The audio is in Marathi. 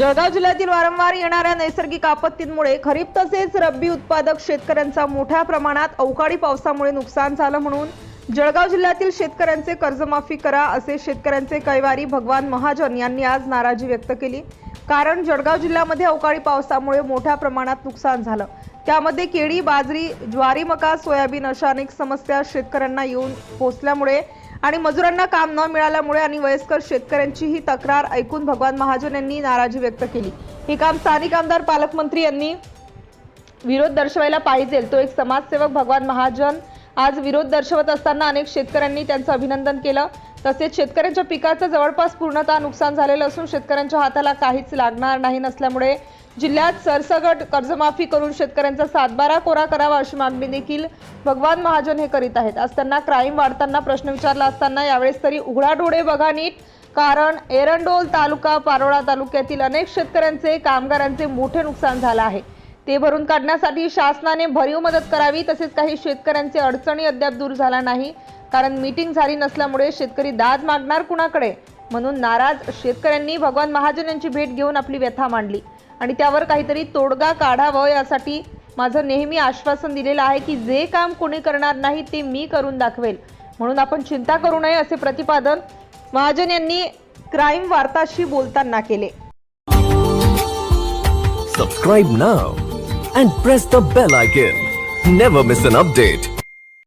जळगाव जिल्ह्यातील वारंवार येणाऱ्या नैसर्गिक आपत्तींमुळे खरीप तसेच रब्बी उत्पादक शेतकऱ्यांचा मोठ्या प्रमाणात अवकाळी पावसामुळे नुकसान झालं म्हणून जळगाव जिल्ह्यातील शेतकऱ्यांचे कर्जमाफी करा असे शेतकऱ्यांचे कैवारी भगवान महाजन यांनी आज नाराजी व्यक्त केली. कारण जळगाव जिल्ह्यामध्ये अवकाळी पावसामुळे मोठ्या प्रमाणात नुकसान झालं. त्यामध्ये केळी बाजरी ज्वारी मका सोयाबीन अशा अनेक समस्या शेतकऱ्यांना येऊन पोचल्यामुळे आणि मजुरांना काम न मिळाल्यामुळे आणि वयस्कर शेतकऱ्यांची ही तक्रार ऐकून भगवान महाजन यांनी नाराजी व्यक्त केली. हे काम स्थानिक आमदार पालकमंत्री यांनी विरोध दर्शवायला पाहिजे. तो एक समाजसेवक भगवान महाजन आज विरोध दर्शवत असताना अनेक शेतकऱ्यांनी त्यांचं अभिनंदन केलं. तसेच शेतकऱ्यांच्या पिकाचं जवळपास पूर्णतः नुकसान झालेलं असून शेतकऱ्यांच्या हाताला काहीच लागणार नाही नसल्यामुळे जिल्ह्यात सरसगट कर्जमाफी करून शेतकऱ्यांचा सातबारा कोरा करावा अशी मागणी देखील भगवान महाजन हे करीत आहेत. आज त्यांना क्राईम वाढताना प्रश्न विचारला असताना यावेळेस तरी उघडा डोळे बघा नीट. कारण एरंडोल तालुका पारोळा तालुक्यातील अनेक शेतकऱ्यांचे कामगारांचे मोठे नुकसान झालं आहे. ते भरून काढण्यासाठी शासनाने भरीव मदत करावी तसेच काही शेतकऱ्यांचे अडचणी अद्याप दूर झाला नाही. कारण मीटिंग झाली नसल्यामुळे शेतकरी दाद मागणार कुणाकडे? म्हणून नाराज शेतकऱ्यांनी भगवान महाजन यांची भेट घेऊन आपली व्यथा मांडली. आणि त्यावर काहीतरी तोडगा काढावं यासाठी माझं नेहमी आश्वासन दिलेलं आहे की जे काम कोणी करणार नाही ते मी करून दाखवेल. म्हणून आपण चिंता करू नये असे प्रतिपादन महाजन यांनी क्राईम वार्ताशी बोलताना केले. Subscribe now and press the bell icon never miss an update